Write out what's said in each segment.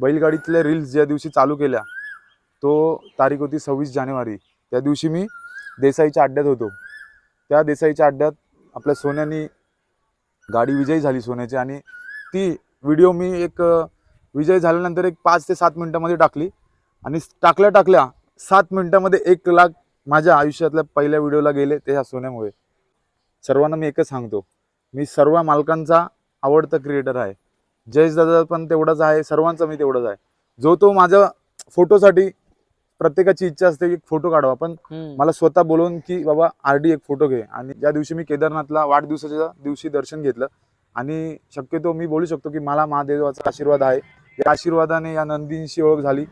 बैलगाडीतल्या reels ज्या दिवशी चालू केल्या तो तारीख होती सव्वीस जानेवारी. त्या दिवशी मी देसाईच्या अड्ड्यात होतो. त्या देसाईच्या अड्ड्यात आपल्या सोन्यानी गाडी विजयी झाली सोन्याची आणि ती व्हिडिओ मी एक विजय झाल्यानंतर एक पाच ते सात मिनटामध्ये टाकली आणि टाकल्या टाकल्या सात मिनटामध्ये एक लाख माझ्या आयुष्यातल्या पहिल्या व्हिडिओला गेले ते ह्या सोन्यामुळे. सर्वांना मी एकच सांगतो मी सर्व मालकांचा आवडता क्रिएटर आहे. जयेश दादा पण तेवढाच आहे सर्वांचा मी तेवढाच आहे. जो तो माझ्या फोटोसाठी प्रत्येकाची इच्छा असते की फोटो काढावा पण. मला स्वतः बोलवून की बाबा आर डी एक फोटो घे. आणि ज्या दिवशी मी केदारनाथला वाढदिवसाच्या दिवशी दर्शन घेतलं आणि शक्यतो मी बोलू शकतो की मला महादेवाचा आशीर्वाद आहे. या आशीर्वादाने या नंदींशी ओळख झाली.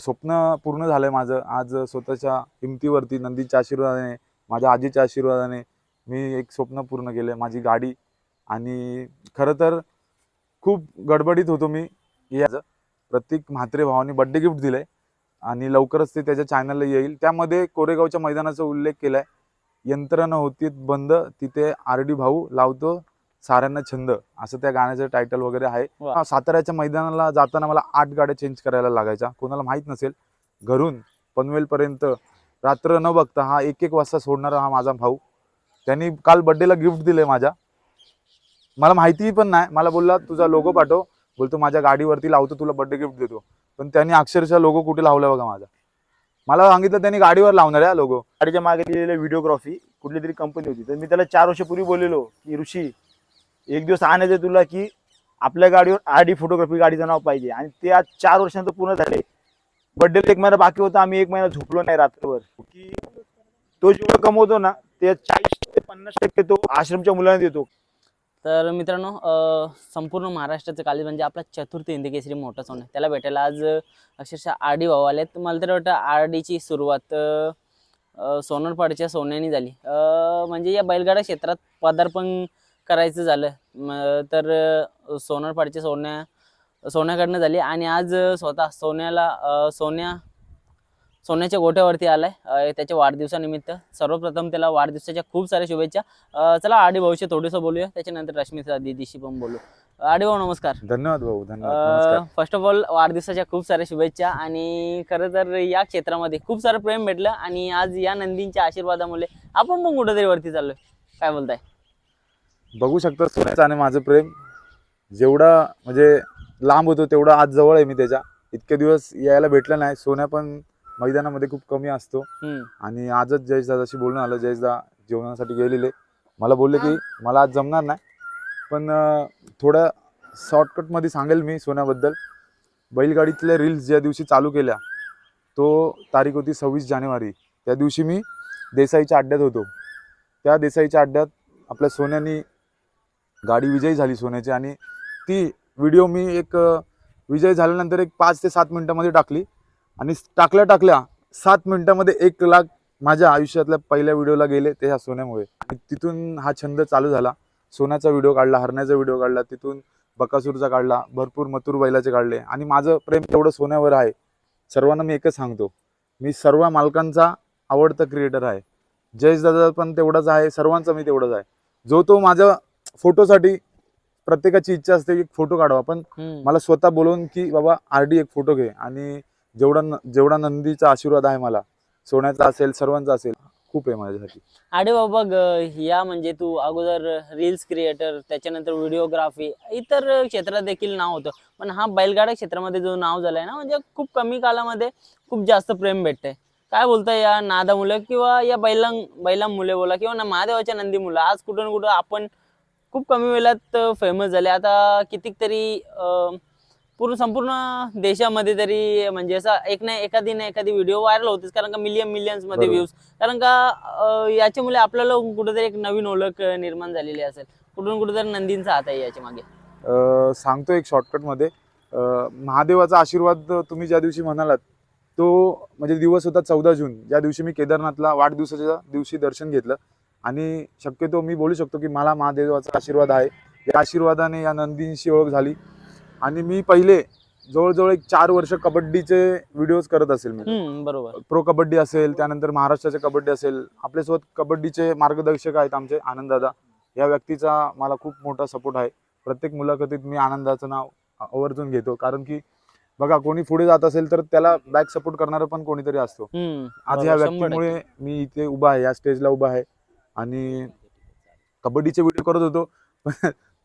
स्वप्न पूर्ण झालंय माझं. आज स्वतःच्या हिमतीवरती नंदीच्या आशीर्वादाने माझ्या आजीच्या आशीर्वादाने मी एक स्वप्न पूर्ण केलं माझी गाडी आणि खरं तर खूप गडबडीत होतो मी याचं. प्रत्येक म्हात्रे भावाने बड्डे गिफ्ट दिलंय आणि लवकरच ते त्याच्या चॅनलला येईल. त्यामध्ये कोरेगावच्या मैदानाचा उल्लेख केलाय. यंत्रणा होती बंद तिथे आर डी भाऊ लावतो साऱ्यांना छंद असं त्या गाण्याचं टायटल वगैरे आहे. हा, साताऱ्याच्या मैदानाला जाताना मला आठ गाड्या चेंज करायला लागायच्या. कोणाला माहीत नसेल घरून पनवेलपर्यंत रात्र न बघता हा एक एक वाजता सोडणारा हा माझा भाऊ. त्यांनी काल बड्डेला गिफ्ट दिले माझ्या. मला माहिती पण नाही. मला बोलला तुझा लोगो पाठव. बोलतो माझ्या गाडीवरती लावतो तुला बर्थडे गिफ्ट देतो. पण त्यांनी अक्षरशः लोगो कुठे लावला बघा माझा. मला सांगितलं त्यांनी गाडीवर लावणार आहे लोगो गाडीच्या मागे दिलेलं व्हिडिओग्राफी कुठली तरी कंपनी होती. तर मी त्याला चार वर्षापूर्वी बोललेलो की ऋषी एक दिवस आणायचं तुला की आपल्या गाडीवर आर डी फोटोग्राफी गाडीचं नाव पाहिजे. आणि ते आज चार वर्षांचं पूर्ण झाले. बड्डेला एक महिना बाकी होता आम्ही एक महिना झोपलो नाही रात्रभर. की तो जेवढं कमवतो ना ते चाळीस ते पन्नास टक्के तो आश्रमच्या मुलांना देतो. तर मित्रांनो संपूर्ण महाराष्ट्राचं काली म्हणजे आपला चतुर्थ हिंदी केसरी मोठा सोनं त्याला भेटायला आज अक्षरशः आर डी भाऊ आलेत. मला तर वाटतं आर डीची सुरुवात सोनरपाडच्या सोन्याने झाली. म्हणजे या बैलगाडा क्षेत्रात पदार्पण करायचं झालं. तर सोनरपाडच्या सोन्या सोन्याकडनं झाली. आणि आज स्वतः सोन्याला सोन्या सोन्याच्या गोट्यावरती आलाय. त्याच्या वाढदिवसानिमित्त सर्वप्रथम त्याला वाढदिवसाच्या खूप साऱ्या शुभेच्छा. चला आडी भाऊशी थोडंसं बोलूया. त्याच्यानंतर रश्मीचा दिदीशी पण बोलू. आडी भाऊ नमस्कार. धन्यवाद भाऊ धन्यवाद. फर्स्ट ऑफ ऑल वाढदिवसाच्या खूप साऱ्या शुभेच्छा आणि खरं तर या क्षेत्रामध्ये खूप सारं प्रेम भेटलं आणि आज या नंदींच्या आशीर्वादामुळे आपण पण कुठेतरी वरती चाललोय. काय बोलताय? बघू शकता सोन्याचं आणि माझं प्रेम. जेवढा म्हणजे लांब होतो तेवढा आज जवळ आहे मी त्याच्या. इतके दिवस यायला भेटलं नाही. सोन्या पण मैदानामध्ये खूप कमी असतो. आणि आजच जयेश दादाशी बोलणं आलं. जयेश दा जेवणासाठी गेलेले. मला बोलले की मला आज जमणार नाही. पण अं, थोड्या शॉर्टकटमध्ये सांगेल मी सोन्याबद्दल. बैलगाडीतल्या रील्स ज्या दिवशी चालू केल्या तो तारीख होती सव्वीस जानेवारी. त्या दिवशी मी देसाईच्या अड्ड्यात होतो. त्या देसाईच्या अड्ड्यात आपल्या सोन्यानी गाडी विजयी झाली सोन्याची आणि ती व्हिडिओ मी एक विजय झाल्यानंतर एक पाच ते सात मिनटामध्ये टाकली. आणि टाकल्या टाकल्या सात मिनिटामध्ये एक लाख माझ्या आयुष्यातल्या पहिल्या व्हिडिओला गेले ते ह्या सोन्यामुळे. आणि तिथून हा छंद चालू झाला. सोन्याचा व्हिडिओ काढला हरण्याचा व्हिडिओ काढला तिथून बकासूरचा काढला भरपूर मथुर बैलाचे काढले. आणि माझं प्रेम तेवढं सोन्यावर आहे. सर्वांना मी एकच सांगतो मी सर्व मालकांचा आवडता क्रिएटर आहे. जयेश दादा पण तेवढाच आहे सर्वांचा मी तेवढाच आहे. जो तो माझ्या फोटोसाठी प्रत्येकाची इच्छा असते की फोटो काढावा पण. मला स्वतः बोलवून की बाबा आर डी एक फोटो घे. आणि जेवढा न- जेवढा नंदीचा आशीर्वाद आहे मला सोन्याचा असेल सर्वांचा असेल खूप आहे माझ्यासाठी. अरे बाबा ग या म्हणजे तू अगोदर रील्स क्रिएटर त्याच्यानंतर व्हिडिओग्राफी इतर क्षेत्रात देखील नाव होतं. पण हा बैलगाडा क्षेत्रामध्ये जो नाव झालाय ना म्हणजे खूप कमी कालामध्ये खूप जास्त प्रेम भेटतंय. काय बोलताय या नादा मुलं किंवा या बैलां मुले बोला किंवा ना महादेवाच्या नंदी मुलं आज कुठं ना कुठं आपण खूप कमी वेळात फेमस झाले. आता कितीक तरी पूर्ण संपूर्ण देशामध्ये तरी म्हणजे असा एक ना एखादी ना एखादी व्हिडिओ व्हायरल होतेच कारण का मिलियन मिलियन्समध्ये. व्ह्यूज कारण का याच्यामुळे आपल्याला कुठेतरी एक नवीन ओळख निर्माण झालेली असेल. कुठून कुठेतरी नंदींचा हात आहे याच्या मागे. सांगतो एक शॉर्टकटमध्ये अं, महादेवाचा आशीर्वाद तुम्ही ज्या दिवशी म्हणालात तो म्हणजे दिवस होता चौदा जून. ज्या दिवशी मी केदारनाथला वाढदिवसाच्या दिवशी दर्शन घेतलं. आणि शक्यतो मी बोलू शकतो की मला महादेवाचा आशीर्वाद आहे. या आशीर्वादाने या नंदींशी ओळख झाली. आणि मी पहिले जवळजवळ एक चार वर्ष कबड्डीचे व्हिडिओज करत असेल मी. बरोबर. प्रो कबड्डी असेल त्यानंतर महाराष्ट्राचे कबड्डी असेल. आपल्यासोबत कबड्डीचे मार्गदर्शक आहेत आमचे आनंददादा या व्यक्तीचा मला खूप मोठा सपोर्ट आहे. प्रत्येक मुलाखतीत मी आनंदाचं नाव आवर्जून घेतो. कारण की बघा कोणी पुढे जात असेल तर त्याला बॅक सपोर्ट करणारं पण कोणीतरी असतो. आज शंभर व्यक्तीमुळे मी इथे उभा आहे या स्टेजला उभा आहे. आणि कबड्डीचे व्हिडिओ करत होतो.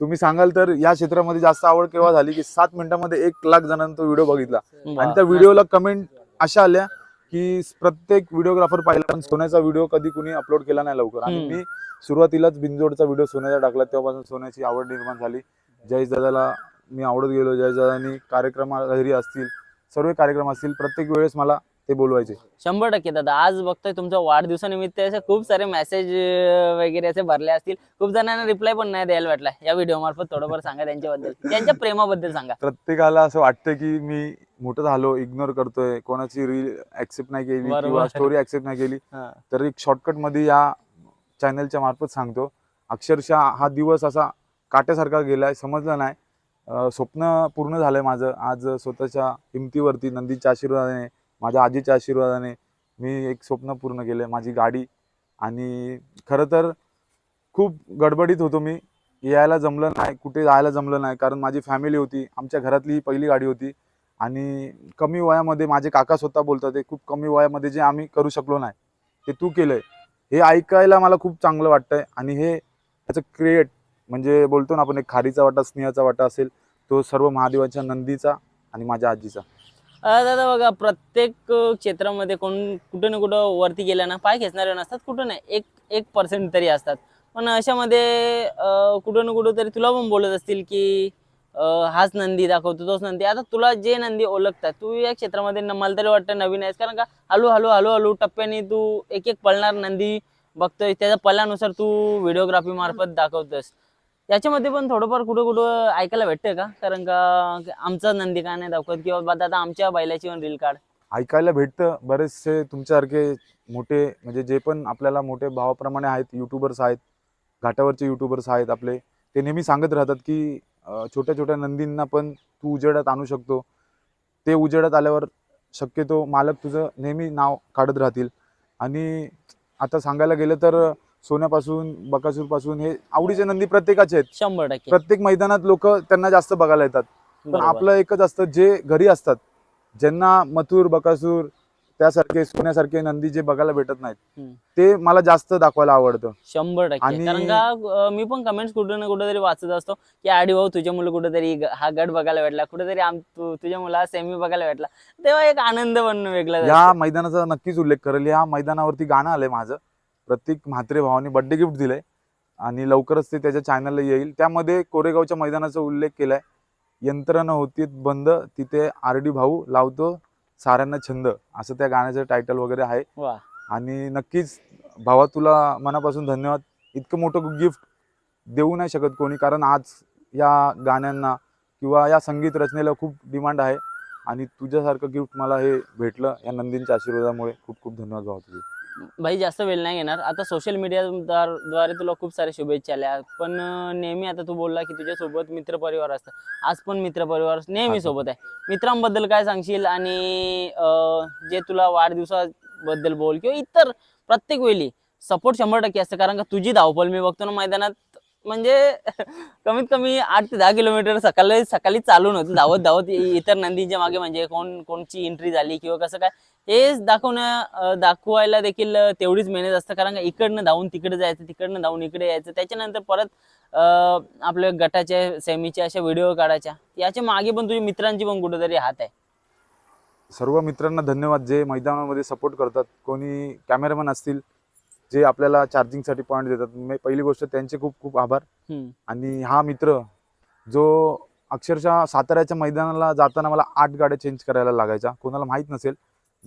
तुम्ही सांगाल तर या क्षेत्रामध्ये जास्त आवड केव्हा झाली की सात मिनिटामध्ये एक लाख जणांनी तो व्हिडिओ बघितला. आणि त्या व्हिडिओला कमेंट अशा आल्या की प्रत्येक व्हिडिओग्राफर पाहिला पण सोन्याचा व्हिडिओ कधी कुणी अपलोड केला नाही लवकर आणि. मी सुरुवातीलाच बिनजोडचा व्हिडिओ सोन्याचा टाकला तेव्हापासून सोन्याची आवड निर्माण झाली जयेश दादाला मी आवडत गेलो जयेश दादानी कार्यक्रम घरी असतील सर्व कार्यक्रम असतील प्रत्येक वेळेस मला ते बोलवायचे. शंभर टक्के दादा. आज बघतोय तुमच्या वाढदिवसानिमित्त असे खूप सारे मेसेज वगैरे असे भरले असतील. खूप जणांना रिप्लाय पण नाही द्यायला भेटला या व्हिडिओ मार्फत थोडंफार सांगा त्यांच्याबद्दल. त्यांच्या प्रेमाबद्दल सांगा. प्रत्येकाला असं वाटतं की मी मोठं झालो इग्नोर करतोय. कोणाची रील ऍक्सेप्ट नाही केली. किंवा स्टोरी ऍक्सेप्ट नाही केली. तर एक शॉर्टकटमध्ये या चॅनलच्या मार्फत सांगतो. अक्षरशः हा दिवस असा काट्यासारखा गेलाय समजलं नाही. स्वप्न पूर्ण झालंय माझं. आज स्वतःच्या हिमतीवरती नंदीच्या आशीर्वादाने माझ्या आजीच्या आशीर्वादाने मी एक स्वप्न पूर्ण केलं माझी गाडी. आणि खरं तर खूप गडबडीत होतो मी. यायला जमलं नाही कुठे जायला जमलं नाही. कारण माझी फॅमिली होती आमच्या घरातली ही पहिली गाडी होती. आणि कमी वयामध्ये माझे काका स्वतः बोलतात ते खूप कमी वयामध्ये जे आम्ही करू शकलो नाही ते तू केलंय. हे ऐकायला मला खूप चांगलं वाटतंय. आणि हे याचं क्रिएट म्हणजे बोलतो ना आपण एक खारीचा वाटा स्नेहाचा वाटा असेल तो सर्व महादेवाच्या नंदीचा आणि माझ्या आजीचा. दादा बघा प्रत्येक क्षेत्रामध्ये कोण कुठं ना कुठं वरती गेल्या ना पाय खेचणारे नसतात कुठं नाही. एक एक पर्सेंट तरी असतात. पण अशामध्ये कुठं ना कुठं तरी तुला पण बोलत असतील की हाच नंदी दाखवतो तोच नंदी. आता तुला जे नंदी ओळखतात तू या क्षेत्रामध्ये न- मला तरी वाटतं नवीन आहेस. कारण का हळू हळू हळू हळू टप्प्याने तू एक एक पळणार नंदी बघतोय त्याच्या पल्ल्यानुसार तू व्हिडिओग्राफी मार्फत दाखवतोस. याच्यामध्ये पण थोडंफार कुठं कुठं ऐकायला भेटतंय का? कारण का आमचा नंदी का नाही दाखवत किंवा बा दादा आमच्या बैलाची पण रील काढ. ऐकायला भेटतं. बरेचसे तुमच्यासारखे मोठे म्हणजे जे पण आपल्याला मोठे भावाप्रमाणे आहेत युट्यूबर्स आहेत घाटावरचे युट्यूबर्स आहेत आपले ते नेहमी सांगत राहतात की छोट्या छोट्या नंदींना पण तू उजेडात आणू शकतो. ते उजेडात आल्यावर शक्यतो मालक तुझं नेहमी नाव काढत राहतील. आणि आता सांगायला गेलं तर सोन्यापासून बकासूरपासून हे आवडीचे नंदी प्रत्येकाचे आहेत. शंभर टक्के. प्रत्येक मैदानात लोक त्यांना जास्त बघायला येतात. पण बरोबर. आपलं एकच असतं जे घरी असतात ज्यांना मथुर बकासूर त्यासारखे सोन्यासारखे नंदी जे बघायला भेटत नाहीत हम्म. ते मला जास्त दाखवायला आवडतं. शंभर टक्के. आणि- कारण का अं, मी पण कमेंट्स कुठं ना कुठं तरी वाचत असतो की आडी भाऊ तुझ्या मुलं कुठेतरी हा गट बघायला भेटला कुठेतरी आम तू तुझ्या मुला सेमी बघायला भेटला. तेव्हा एक आनंद पण वेगळा या मैदानाचा नक्कीच उल्लेख करेल. या मैदानावरती गाणं आलंय माझं. प्रतीक म्हात्रे भावानी बर्थडे गिफ्ट दिलंय. आणि लवकरच ते त्याच्या चॅनलला येईल. त्यामध्ये कोरेगावच्या मैदानाचा उल्लेख केलाय. यंत्रणा होती बंद. तिथे आर डी भाऊ लावतो साऱ्यांना छंद. असं त्या गाण्याचं टायटल वगैरे आहे. आणि नक्कीच भावा तुला मनापासून धन्यवाद. इतकं मोठं गिफ्ट देऊ नाही शकत कोणी कारण आज या गाण्यांना किंवा या संगीत रचनेला खूप डिमांड आहे. आणि तुझ्यासारखं गिफ्ट मला हे भेटलं या नंदींच्या आशीर्वादामुळे. खूप खूप धन्यवाद भावा तुझे. भाई जास्त वेळ नाही घेणार. आता सोशल मीडिया द्वारे तुला खूप साऱ्या शुभेच्छा आल्या. पण नेहमी आता तू बोलला की तुझ्यासोबत मित्रपरिवार असतं. आज पण मित्रपरिवार नेहमी. सोबत आहे. मित्रांबद्दल काय सांगशील? आणि जे तुला वाढदिवसाबद्दल बोल किंवा इतर प्रत्येक वेळी सपोर्ट शंभर टक्के असतं. कारण का तुझी धावपळ मी बघतो ना मैदानात. म्हणजे कमीत कमी आठ ते दहा किलोमीटर सकाळी सकाळी चालून होतं. धावत धावत इतर नंदींच्या मागे म्हणजे कोण कोणची एंट्री झाली किंवा कसं काय हे दाखवण्या दाखवायला देखील तेवढीच मेहनत असतं. कारण का इकडनं धावून तिकडे जायचं तिकडनं धावून इकडे यायचं. त्याच्यानंतर परत आपल्या गटाच्या सेमीच्या अशा व्हिडिओ काढायच्या. याच्या मागे पण तुझ्या मित्रांची पण कुठेतरी हात आहे. सर्व मित्रांना धन्यवाद जे मैदानामध्ये सपोर्ट करतात. कोणी कॅमेरामॅन असतील जे आपल्याला चार्जिंगसाठी पॉईंट देतात. पहिली गोष्ट त्यांचे खूप खूप आभार. आणि हा मित्र जो अक्षरशः साताऱ्याच्या मैदानाला जाताना मला आठ गाड्या चेंज करायला लागायच्या कोणाला माहीत नसेल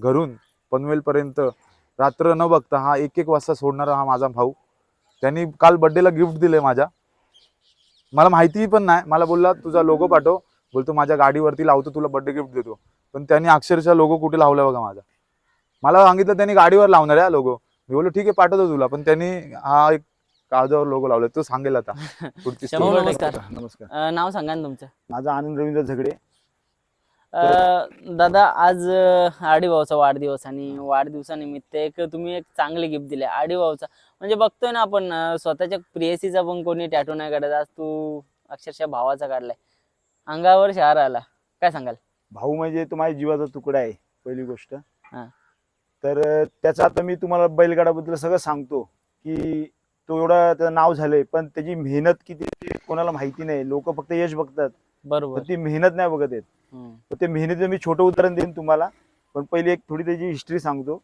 घरून पनवेलपर्यंत. रात्र न बघता हा एक एक वाजता सोडणारा हा माझा भाऊ. त्यांनी काल बड्डेला गिफ्ट दिले माझ्या. मला माहिती पण नाही. मला बोलला तुझा लोगो पाठव. बोलतो माझ्या गाडीवरती लावतो तुला बड्डे गिफ्ट देतो. पण त्यांनी अक्षरशः लोगो कुठे लावला बघा माझा. मला सांगितलं त्यांनी गाडीवर लावणार आहे लोगो मी बोललो ठीक आहे पाठवतो तुला. पण त्यांनी हा एक कागदावर लोगो लावला तो सांगेल आता. नमस्कार. नमस्कार नाव सांगा ना तुमचं. माझा आनंद रवींद्र झगडे. दादा आज अं, आडी भाऊचा वाढदिवस आणि वाढदिवसानिमित्त एक तुम्ही एक चांगले गिफ्ट दिले आडी भाऊचा म्हणजे बघतोय ना आपण स्वतःच्या प्रियसीचा पण कोणी टॅटू नाही काढत. आज तू अक्षरशः भावाचा काढलाय. अंगावर शहर आला. काय सांगाल? भाऊ म्हणजे तो माझ्या जीवाचा तुकडा आहे पहिली गोष्ट. हा. तर त्याचं आता मी तुम्हाला बैलगाडाबद्दल सगळं सांगतो की तो एवढा त्याचं नाव झालंय पण त्याची मेहनत किती ते कोणाला माहिती नाही. लोक फक्त यश बघतात. बरोबर. पण ती मेहनत नाही बघत आहेत हम्म. तर ते मेहनतीचं मी छोटं उदाहरण देईन तुम्हाला पण पहिली एक थोडी त्याची हिस्ट्री सांगतो.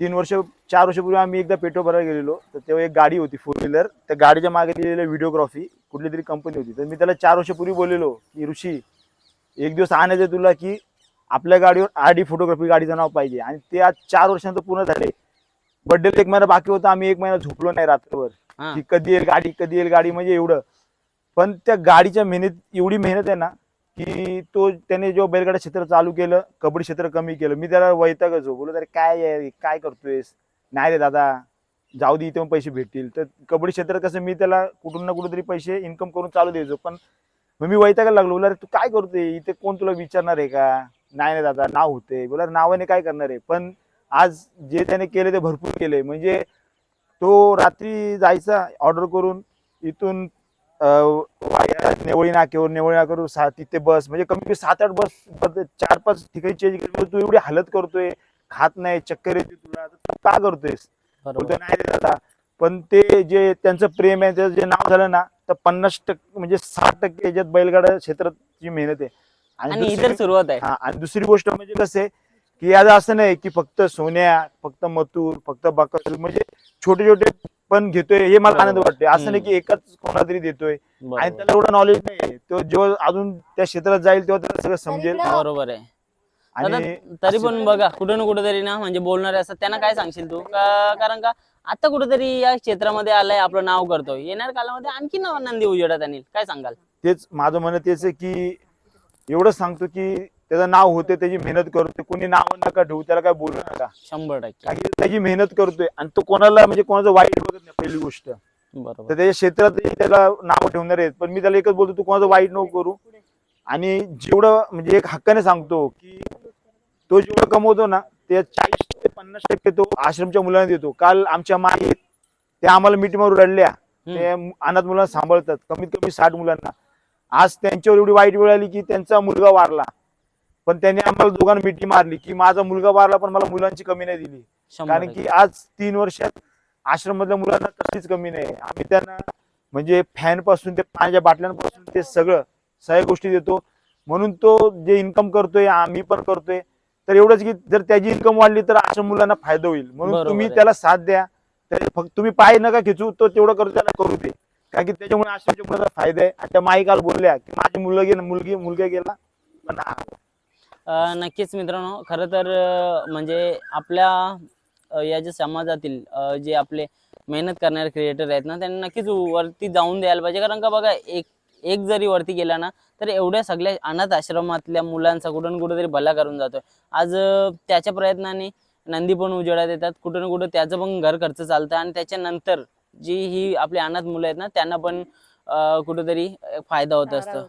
तीन वर्ष चार वर्षापूर्वी आम्ही एकदा पेट्रोल भरायला गेलेलो तर तेव्हा एक गाडी होती फोर व्हीलर त्या गाडीच्या मागे दिलेली व्हिडिओग्राफी कुठली तरी कंपनी होती. तर मी त्याला चार वर्षापूर्वी बोललेलो की ऋषी एक दिवस आणायचं तुला की आपल्या गाडीवर आर डी फोटोग्राफी गाडीचं नाव पाहिजे. आणि ते आज चार वर्षांचं पूर्ण झाले. बड्डेला एक महिना बाकी होता आम्ही एक महिना झोपलो नाही रात्रभर. हा. की कधी येईल गाडी कधी येईल गाडी म्हणजे एवढं. पण त्या गाडीच्या मेहनत एवढी मेहनत आहे ना की तो त्याने जेव्हा बैलगाडा क्षेत्र चालू केलं कबड्डी क्षेत्र कमी केलं मी त्याला वैतागच हो बोललो अरे काय आहे? काय करतोयस? नाही रे दादा जाऊ दे इथे पण पैसे भेटतील. तर कबड्डी क्षेत्रात कसं मी त्याला कुठून ना कुठेतरी पैसे इन्कम करून चालू द्यायचो. पण मग मी वैतागायला लागलो. बोला अरे तू काय करतोय? इथे कोण तुला विचारणार आहे का? नाही नाही दादा नाव होते बोला नावाने काय करणार आहे? पण आज जे त्याने केले ते भरपूर केले. म्हणजे तो रात्री जायचा ऑर्डर करून इथून नेवळी नाक्यावर नेवळी नाक्यावर सा तिथे बस म्हणजे कमी कमी सात आठ बस चार पाच ठिकाणी चेंज केली तू एवढी हालत करतोय खात नाही चक्कर येते तुला का करतोयस? नाही दादा. पण ते जे त्यांचं प्रेम आहे त्याचं जे नाव झालं ना तर पन्नास टक्के म्हणजे साठ टक्के याच्यात बैलगाडा क्षेत्राची मेहनत आहे. आणि इतर सुरुवात आहे. हा आणि दुसरी गोष्ट म्हणजे कसं आहे की आज असं नाही की फक्त सोन्या फक्त मथुर फक्त बकासूर म्हणजे छोटे छोटे पण घेतोय हे मला आनंद. वाटतोय. असं नाही. की एकच कोणाला तरी देतोय. आणि त्याला एवढं नॉलेज नाही तो जेव्हा अजून त्या क्षेत्रात जाईल तेव्हा त्याला सगळं समजेल. बरोबर आहे. आणि तरी पण बघा कुठं ना कुठेतरी ना म्हणजे बोलणारे असतात त्यांना काय सांगशील तू? का- कारण का आता कुठेतरी या क्षेत्रामध्ये आलंय आपलं नाव करतोय. येणार कालामध्ये आणखी नाव नंदी उजेडात आणील. काय सांगाल? तेच माझं म्हणणं तेच आहे की एवढंच सांगतो की त्याचं नाव होते त्याची मेहनत करतोय. कोणी नाव नका ठेवू त्याला काय बोलू नका. शंभर टक्के. कारण की त्याची मेहनत करतोय. आणि तो कोणाला म्हणजे कोणाचं वाईट बघत नाही पहिली गोष्ट. तर बरोबर त्याच्या क्षेत्रात त्याला नाव ठेवणार आहेत. पण मी त्याला एकच बोलतो तू कोणाचं वाईट नको करू. आणि जेवढं म्हणजे एक हक्काने सांगतो की तो जेवढं कमवतो ना ते चाळीस ते पन्नास टक्के तो आश्रमच्या मुलांना देतो. काल आमच्या माई आहेत, त्या आम्हाला मिठीमारून रडल्या. ते अनाथ मुलांना सांभाळतात. कमीत कमी साठ मुलांना. आज त्यांच्यावर एवढी वाईट वेळ आली की त्यांचा मुलगा वारला. पण त्यांनी आम्हाला दोघांना मिठी मारली की माझा मुलगा वारला पण मला मुलांची कमी नाही दिली. कारण. की आज तीन वर्षात आश्रम मधल्या मुलांना कसलीच कमी नाही. आम्ही त्यांना म्हणजे फॅनपासून ते पाण्याच्या बाटल्यांपासून ते सगळं सगळ्या गोष्टी देतो. म्हणून तो जे इन्कम करतोय आम्ही पण करतोय. तर एवढंच की जर त्याची इन्कम वाढली तर आश्रम मुलांना फायदा होईल. म्हणून तुम्ही. त्याला साथ द्या. तर फक्त तुम्ही पाय नका खिचू तो तेवढं करतो त्याला करू दे. कारण की त्याच्यामुळे आश्रमच्या मुलाचा फायदा आहे. आणि त्या माई काल बोलल्या की माझी मुलगी मुलगी मुलगा गेला. पण नक्कीच मित्रांनो खरं तर म्हणजे आपल्या या जे समाजातील जे आपले मेहनत करणारे क्रिएटर आहेत ना त्यांना नक्कीच वरती जाऊन द्यायला पाहिजे. कारण का बघा एक एक जरी वरती गेला ना तर एवढ्या सगळ्या अनाथ आश्रमातल्या मुलांचा कुठं कुठंतरी भला करून जातोय. आज त्याच्या प्रयत्नाने नंदी पण उजेडात येतात. कुठं ना कुठं त्याचं पण घर खर्च चालतं आणि त्याच्यानंतर जी ही आपली अनाथ मुलं आहेत ना त्यांना पण कुठंतरी फायदा होत असतो.